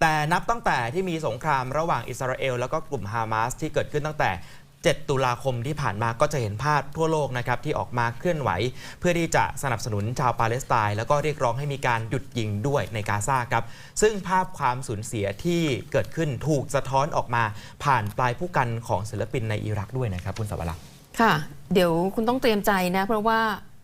แต่นับตั้งแต่ที่มีสงครามระหว่างอิสราเอลแล้วก็กลุ่มฮามาสที่เกิดขึ้นตั้งแต่ 7 ตุลาคมที่ผ่านมาก็จะเห็นภาพทั่วโลกนะครับที่ออกมาเคลื่อนไหว เพื่อที่จะสนับสนุนชาวปาเลสไตน์แล้วก็เรียกร้องให้มีการหยุดยิงด้วยในกาซาครับ ซึ่งภาพความสูญเสียที่เกิดขึ้นถูกสะท้อนออกมาผ่านปลายผู้กันของศิลปินในอิรักด้วยนะครับคุณสวรักษ์ค่ะ เดี๋ยวคุณต้องเตรียมใจนะ เพราะว่า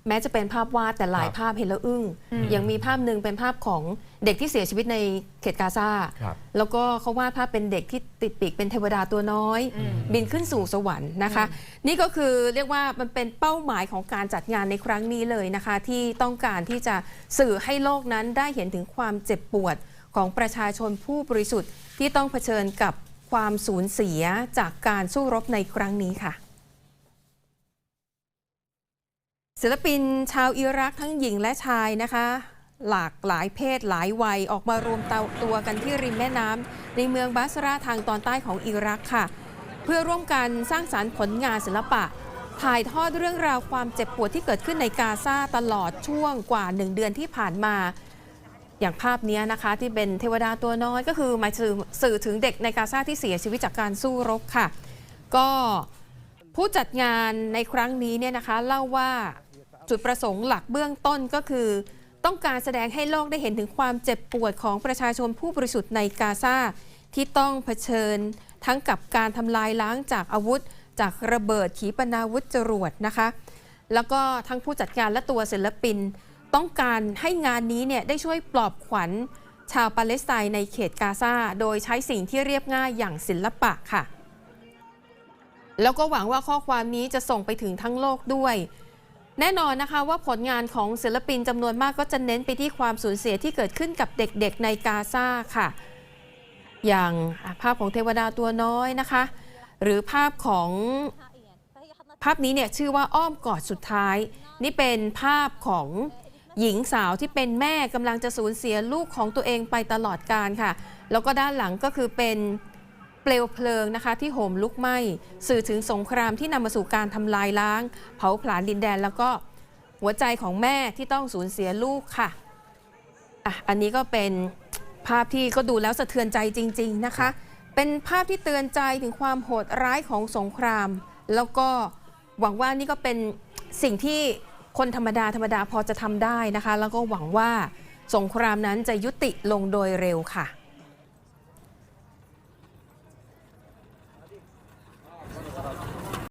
แม้จะเป็นภาพวาดแต่หลายครับภาพเห็นแล้วอึ้งอืมยังมีภาพหนึ่งเป็นภาพของเด็กที่เสียชีวิตในเขตกาซาครับแล้วก็เขาวาดภาพเป็นเด็กที่ติดปีกเป็นเทวดาตัวน้อยอืมบินขึ้นสู่สวรรค์นะคะ นี่ก็คือเรียกว่ามันเป็นเป้าหมายของการจัดงานในครั้งนี้เลยนะคะ ที่ต้องการที่จะสื่อให้โลกนั้นได้เห็นถึงความเจ็บปวดของประชาชนผู้บริสุทธิ์ที่ต้องเผชิญกับความสูญเสียจากการสู้รบในครั้งนี้ค่ะ ศิลปินชาวอิรักทั้งหญิงและชายนะคะ หลากหลายเพศหลายวัยออกมารวมตัวกันที่ริมแม่น้ำในเมืองบาสราทางตอนใต้ของอิรักค่ะ เพื่อร่วมกันสร้างสารรค์ผลงานศิลปะ ถ่ายทอดเรื่องราวความเจ็บปวดที่เกิดขึ้นในกาซาตลอดช่วงกว่าหนึ่งเดือนที่ผ่านมา อย่างภาพนี้นะคะที่เป็นเทวดาตัวน้อยก็คือหมายถึงสื่อถึงเด็กในกาซาที่เสียชีวิตจากการสู้รบค่ะ ก็ผู้จัดงานในครั้งนี้เนี่ยนะคะเล่าว่า จุดประสงค์หลักเบื้องต้นก็คือ ต้องการแสดงให้โลกได้เห็นถึงความเจ็บปวดของประชาชนผู้บริสุทธิ์ในกาซาที่ต้องเผชิญ ทั้งกับการทำลายล้างจากอาวุธ จากระเบิดขีปนาวุธจรวดนะคะ แล้วก็ทั้งผู้จัดงานและตัวศิลปิน ต้องการให้งานนี้เนี่ยได้ช่วยปลอบขวัญ ชาวปาเลสไตน์ในเขตกาซาโดยใช้สิ่งที่เรียบง่ายอย่างศิลปะค่ะ แล้วก็หวังว่าข้อความนี้จะส่งไปถึงทั้งโลกด้วย แน่นอนนะคะว่าผลงานของศิลปินจำนวนมากก็จะเน้นไปที่ความสูญเสียที่เกิดขึ้นกับเด็กๆในกาซาค่ะ อย่างภาพของเทวดาตัวน้อยนะคะ หรือภาพของภาพนี้เนี่ยชื่อว่าอ้อมกอดสุดท้าย นี่เป็นภาพของหญิงสาวที่เป็นแม่กำลังจะสูญเสียลูกของตัวเองไปตลอดกาลค่ะ แล้วก็ด้านหลังก็คือเป็น เปลวเพลิงนะคะที่โหมลุกไหม้สื่อถึงสงครามที่นำมาสู่การทำลายล้าง เผาผลาญดินแดน แล้วก็หัวใจของแม่ที่ต้องสูญเสียลูกค่ะอะ อันนี้ก็เป็นภาพที่ก็ดูแล้วสะเทือนใจจริง ๆนะคะ เป็นภาพที่เตือนใจถึงความโหดร้ายของสงคราม แล้วก็หวังว่านี่ก็เป็นสิ่งที่คนธรรมดาธรรมดาพอจะทำได้นะคะ แล้วก็หวังว่าสงครามนั้นจะยุติลงโดยเร็วค่ะ